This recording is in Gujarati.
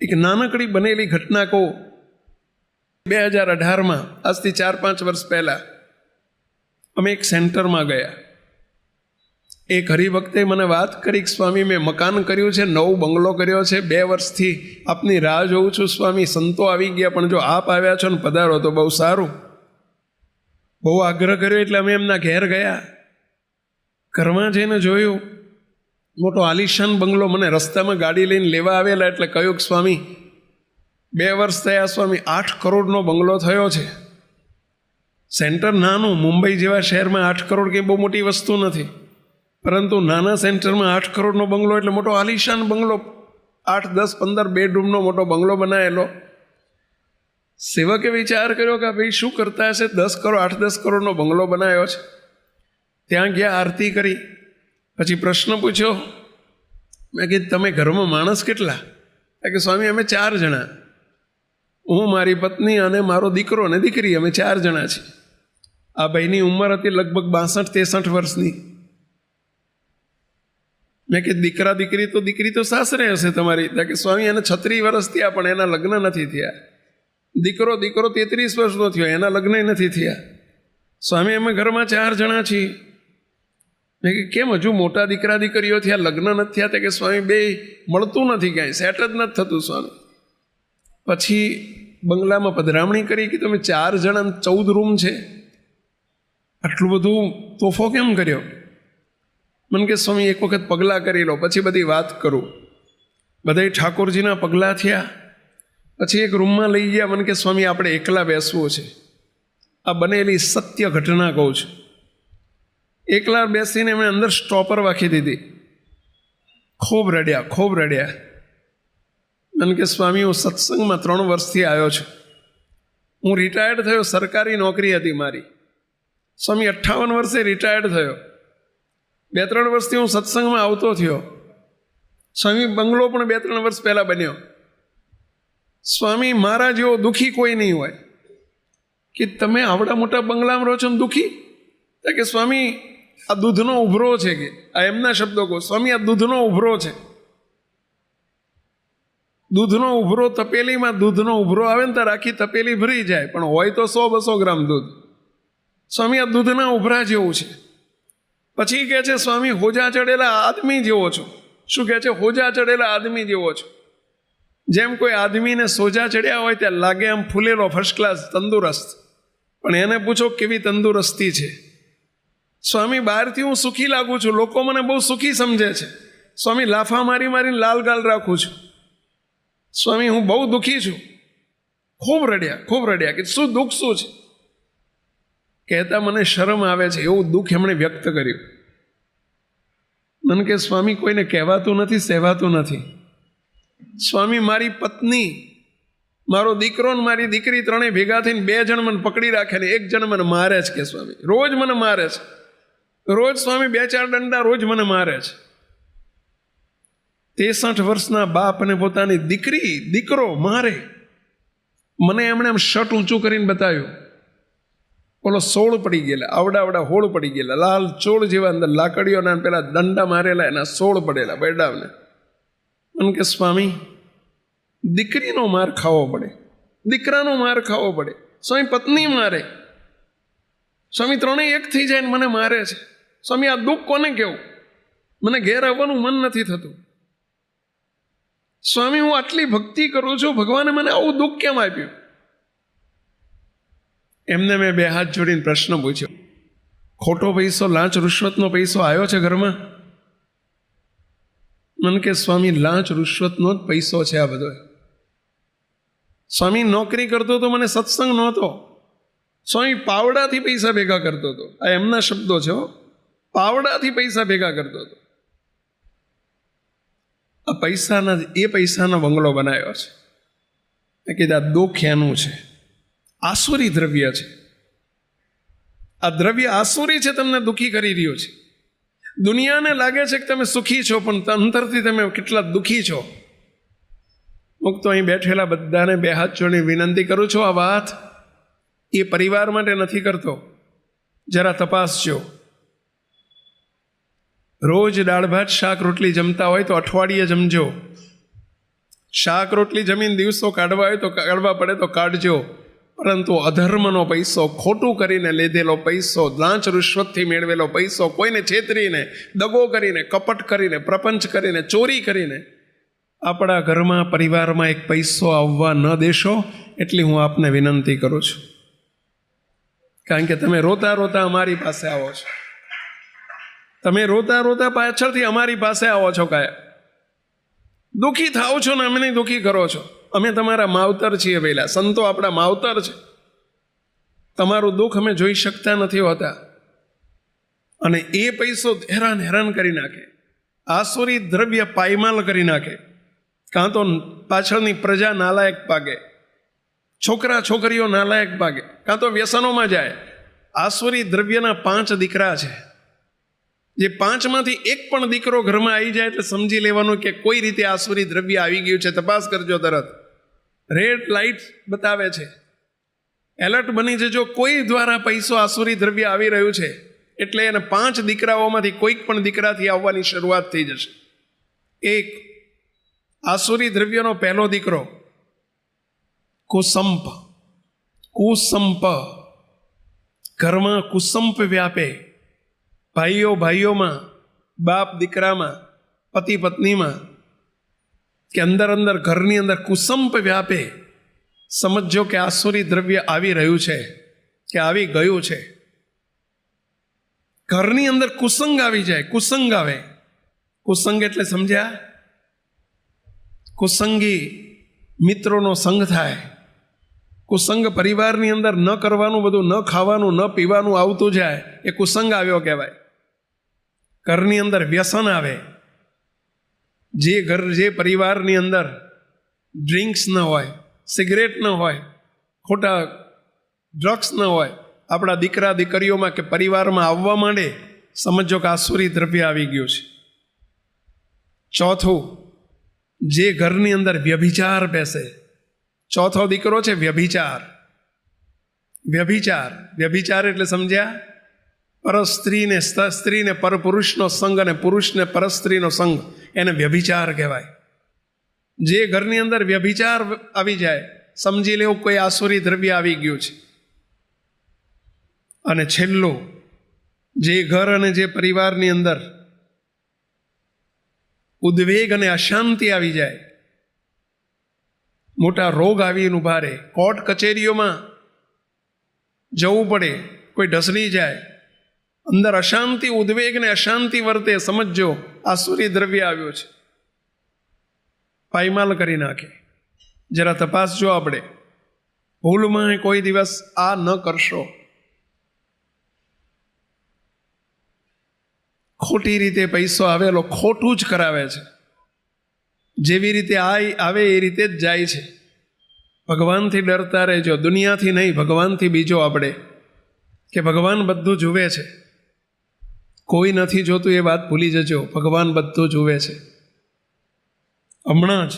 એક નાનકડી બનેલી ઘટના કહું બે હજાર અઢારમાં, આજથી ચાર પાંચ વર્ષ પહેલાં, અમે એક સેન્ટરમાં ગયા. એક વખતે મને વાત કરી સ્વામી, મેં મકાન કર્યું છે, નવો બંગલો કર્યો છે, બે વર્ષથી આપની રાહ જોઉં છું, સ્વામી, સંતો આવી ગયા, પણ જો આપ આવ્યા છો ને પધારો તો બહુ સારું. બહુ આગ્રહ કર્યો, એટલે અમે એમના ઘેર ગયા. ઘરમાં જઈને જોયું મોટો આલિશાન બંગલો મને રસ્તામાં ગાડી લઈને લેવા આવેલા એટલે કહ્યું કે, સ્વામી, બે વર્ષ થયા સ્વામી, આઠ કરોડનો બંગલો થયો છે. સેન્ટર નાનું, મુંબઈ જેવા શહેરમાં આઠ કરોડ કંઈ બહુ મોટી વસ્તુ નથી. પરંતુ નાના સેન્ટરમાં આઠ કરોડનો બંગલો એટલે મોટો આલિશાન બંગલો. આઠ, દસ, પંદર બેડરૂમનો મોટો બંગલો બનાવેલો. સેવકે વિચાર કર્યો કે ભાઈ શું કરતા હશે? દસ કરોડ, આઠ, દસ કરોડનો બંગલો બનાવ્યો છે. ત્યાં ગયા આરતી કરી. પછી પ્રશ્ન પૂછ્યો. મેં કીધું, તમે ઘરમાં માણસ કેટલા? કે સ્વામી, અમે ચાર જણા. હું, મારી પત્ની અને મારો દીકરો અને દીકરી, અમે ચાર જણા છીએ. આ ભાઈની ઉંમર હતી લગભગ બાસઠ ત્રેસઠ વર્ષની. મેં કે દીકરા, દીકરી તો દીકરી તો સાસરે હશે તમારી. કે સ્વામી, એને છત્રીસ વર્ષ થયા, પણ એના લગ્ન નથી થયા. દીકરો દીકરો તેત્રીસ વર્ષનો થયો, એના લગ્ન નથી થયા. સ્વામી, અમે ઘરમાં ચાર જણા છીએ. મેં કે કેમ હજુ મોટા દીકરા દીકરીઓ થયા લગ્ન નથી થયા? તે કે, સ્વામી, બે મળતું નથી ક્યાંય સેટ જ નથી થતું, સ્વામી. પછી બંગલામાં પધરામણી કરી કે તમે ચાર જણા ચૌદ રૂમ છે. આટલું બધું તોફો કેમ કર્યો? મને કે, સ્વામી, એક વખત પગલાં કરી લો, પછી બધી વાત કરું. બધા ઠાકોરજીના પગલાં થયા. પછી એક રૂમમાં લઈ ગયા. મને કે, સ્વામી, આપણે એકલા બેસવું છે. આ બનેલી સત્ય ઘટના કહું છું. એકલા બેસીને એમણે અંદર સ્ટોપર વાખી દીધી. ખૂબ રડ્યા ખૂબ રડ્યા. મને કે, સ્વામી, હું સત્સંગમાં ત્રણ વર્ષથી આવ્યો છું. હું રિટાયર્ડ થયો, સરકારી નોકરી હતી મારી. સ્વામી, અઠ્ઠાવન વર્ષે રિટાયર્ડ થયો. બે ત્રણ વર્ષથી હું સત્સંગમાં આવતો થયો. સ્વામી, બંગલો પણ બે ત્રણ વર્ષ પહેલાં બન્યો. સ્વામી, મારા જેવો દુઃખી કોઈ નહીં હોય. કે, તમે આવડા મોટા બંગલામાં રહો છો દુઃખી? કે, સ્વામી આ દૂધનો ઉભરો છે કે? આ એમના શબ્દો કહો. સ્વામી, આ દૂધનો ઉભરો છે. દૂધનો ઉભરો તપેલીમાં દૂધનો ઉભરો આવે ને ત્યારે આખી તપેલી ભરી જાય. પણ હોય તો સો બસો ગ્રામ દૂધ. સ્વામી, આ દૂધના ઉભરા જેવું છે. પછી કહે છે, સ્વામી, હોજા ચડેલા આદમી જેવો છો. શું કહે છે? હોજા ચડેલા આદમી જેવો છો. જેમ કોઈ આદમીને સોજા ચડ્યા હોય ત્યાં લાગે આમ ફૂલેલો ફર્સ્ટ ક્લાસ તંદુરસ્ત. પણ એને પૂછો, કેવી તંદુરસ્તી છે? સ્વામી, બહારથી હું સુખી લાગું છું. લોકો મને બહુ સુખી સમજે છે. સ્વામી, લાફા મારી મારીને લાલ ગાલ રાખું છું. સ્વામી, હું બહુ દુઃખી છું. ખૂબ રડ્યા ખૂબ રડ્યા કે શું દુઃખ શું છે? કહેતા મને શરમ આવે છે. એવું દુઃખ એમણે વ્યક્ત કર્યું. મને કે, સ્વામી, કોઈને કહેવાતું નથી, સહેવાતું નથી. સ્વામી, મારી પત્ની, મારો દીકરો ને મારી દીકરી ત્રણેય ભેગા થઈને બે જણ મને પકડી રાખે ને એક જણ મને મારે છે કે સ્વામી. રોજ મને મારે છે. રોજ સ્વામી બે ચાર દંડા રોજ મને મારે છે. ત્રેસઠ વર્ષના બાપ અને પોતાની દીકરી, દીકરો મારે. મને એમણે એમ શર્ટ ઊંચું કરીને બતાવ્યું. ઓલો સોળ પડી ગયેલા, આવડા આવડા હોળ પડી ગયેલા, લાલ ચોળ જેવા અંદર લાકડીઓના પેલા દંડા મારેલા, એના સોળ પડેલા, બેડાવને. મને કે, સ્વામી, દીકરીનો માર ખાવો પડે, દીકરાનો માર ખાવો પડે. સ્વામી, પત્ની મારે. સ્વામી, ત્રણેય એક થઈ જાય ને મને મારે છે. સ્વામી, આ દુઃખ કોને કેવું મને ઘેર આવવાનું મન નથી થતું. સ્વામી, હું આટલી ભક્તિ કરું છું, ભગવાને મને આવું દુઃખ કેમ આપ્યું? એમને મેં બે હાથ જોડીને પ્રશ્ન પૂછ્યો. ખોટો પૈસો, લાંચ રૂશ્વતનો પૈસો આવ્યો છે ઘરમાં? મને કે, સ્વામી, લાંચ રૂશ્વતનો જ પૈસો છે આ બધો. સ્વામી, નોકરી કરતો તો મને સત્સંગ નહોતો. સ્વામી, પાવડાથી પૈસા ભેગા કરતો હતો. આ એમના શબ્દો છે પાવડાથી પૈસા ભેગા કરતો હતો. આ પૈસાના એ પૈસાનો બંગલો બનાવ્યો છે. મેં કીધું, આ દુઃખ છે. આસુરી દ્રવ્ય છે. આ દ્રવ્ય આસુરી છે, તમને દુઃખી કરી રહ્યો છે. દુનિયાને લાગે છે કે તમે સુખી છો, પણ અંતરથી તમે કેટલા દુઃખી છો. હું તો અહીં બેઠેલા બધાને બે હાથ જોડી વિનંતી કરું છું, આ વાત એ પરિવાર માટે નથી કરતો. જરા તપાસજો. રોજ દાળ ભાત શાક, રોટલી જમતા હોય તો અઠવાડિયે જમજો. શાક, રોટલી જમીન દિવસો કાઢવા હોય તો કાઢવા પડે તો કાઢજો. પરંતુ અધર્મનો પૈસો, ખોટું કરીને લીધેલો પૈસો, લાંચ રૂશ્વતથી મેળવેલો પૈસો કોઈને છેતરીને, દગો કરીને, કપટ કરીને, પ્રપંચ કરીને, ચોરી કરીને આપણા ઘરમાં, પરિવારમાં એક પૈસો આવવા ન દેશો એટલી હું આપને વિનંતી કરું છું. કારણ કે તમે રોતા રોતા અમારી પાસે આવો છો. તમે રોતા રોતા પાછળથી અમારી પાસે આવો છો કાયા દુઃખી થાવ છો ને અમને દુઃખી કરો છો. અમે તમારા માવતર છીએ પહેલાં સંતો આપણા માવતર છે. તમારું દુઃખ અમે જોઈ શકતા નથી હોતા. અને એ પૈસો હેરાન હેરાન કરી નાખે. આસુરી દ્રવ્ય પાયમાલ કરી નાખે. કાં તો પાછળની પ્રજા નાલાયક પાગે છોકરા છોકરીઓ નાલાયક પાગે કાં તો વ્યસનોમાં જાય. આસુરી દ્રવ્યના પાંચ દીકરા છે. જે પાંચમાંથી એક પણ દીકરો ઘરમાં આવી જાય એટલે સમજી લેવાનું કે કોઈ રીતે આસુરી દ્રવ્ય આવી ગયું છે. તપાસ કરજો તરત. રેડ લાઇટ બતાવે છે. એલર્ટ બની જજો. કોઈ દ્વારા પૈસો આસુરી દ્રવ્ય આવી રહ્યું છે એટલે એને પાંચ દીકરાઓમાંથી કોઈક પણ દીકરાથી આવવાની શરૂઆત થઈ જશે. એક આસુરી દ્રવ્યનો પહેલો દીકરો, કુસંપ. કુસંપ. ઘરમાં કુસંપ વ્યાપે. ભાઈઓ ભાઈઓમાં, બાપ દીકરામાં, પતિ પત્નીમાં, કે અંદર અંદર ઘરની અંદર કુસંપ વ્યાપે સમજો કે આસુરી દ્રવ્ય આવી રહ્યું છે, કે આવી ગયું છે. ઘરની અંદર કુસંગ આવી જાય, કુસંગ આવે. કુસંગ એટલે સમજ્યા? કુસંગી મિત્રોનો સંગ થાય. કુસંગ પરિવારની અંદર ન કરવાનું, બધું ન ખાવાનું, ન પીવાનું આવતું જાય, એ કુસંગ આવ્યો કહેવાય. ઘરની અંદર વ્યસન આવે. જે ઘર, જે પરિવારની અંદર ડ્રિંક્સ ન હોય સિગરેટ ન હોય, ખોટા ડ્રગ્સ ન હોય, આપણા દીકરા, દીકરીઓમાં કે પરિવારમાં આવવા માંડે, સમજો કે આસુરી દ્રવ્ય આવી ગયું છે. ચોથું, જે ઘરની અંદર વ્યભિચાર બેસે. ચોથો દીકરો છે વ્યભિચાર. વ્યભિચાર. વ્યભિચાર એટલે સમજ્યા? પર સ્ત્રીને સ્ત્રીને પર પુરુષનો સંગ અને પુરુષને પરસ્ત્રીનો સંઘ એને વ્યભિચાર કહેવાય. જે ઘરની અંદર વ્યભિચાર આવી જાય, સમજી લેવું કોઈ આસુરી દ્રવ્ય આવી ગયું છે. અને છેલ્લું, જે ઘર અને જે પરિવારની અંદર ઉદ્વેગ અને અશાંતિ આવી જાય, મોટા રોગ આવીને ઊભા રહે, કોર્ટ કચેરીઓમાં જવું પડે, કોઈ ઢસડી જાય અંદર અશાંતિ ઉદ્વેગ ને અશાંતિ વર્તે, સમજજો. આસુરી દ્રવ્ય આવ્યો છે. પાયમાલ કરી નાખે. જરા તપાસજો આપણે. ભૂલમાં કોઈ દિવસ આ ન કરશો. ખોટી રીતે પૈસો આવેલો, ખોટું જ કરાવે છે. જેવી રીતે આવે એ રીતે જ જાય છે. ભગવાનથી ડરતા રહેજો. દુનિયાથી નહીં, ભગવાનથી બીજો આપણે. કે ભગવાન બધું જુએ છે. કોઈ નથી જોતું એ વાત ભૂલી જજો. ભગવાન બધું જુએ છે. હમણાં જ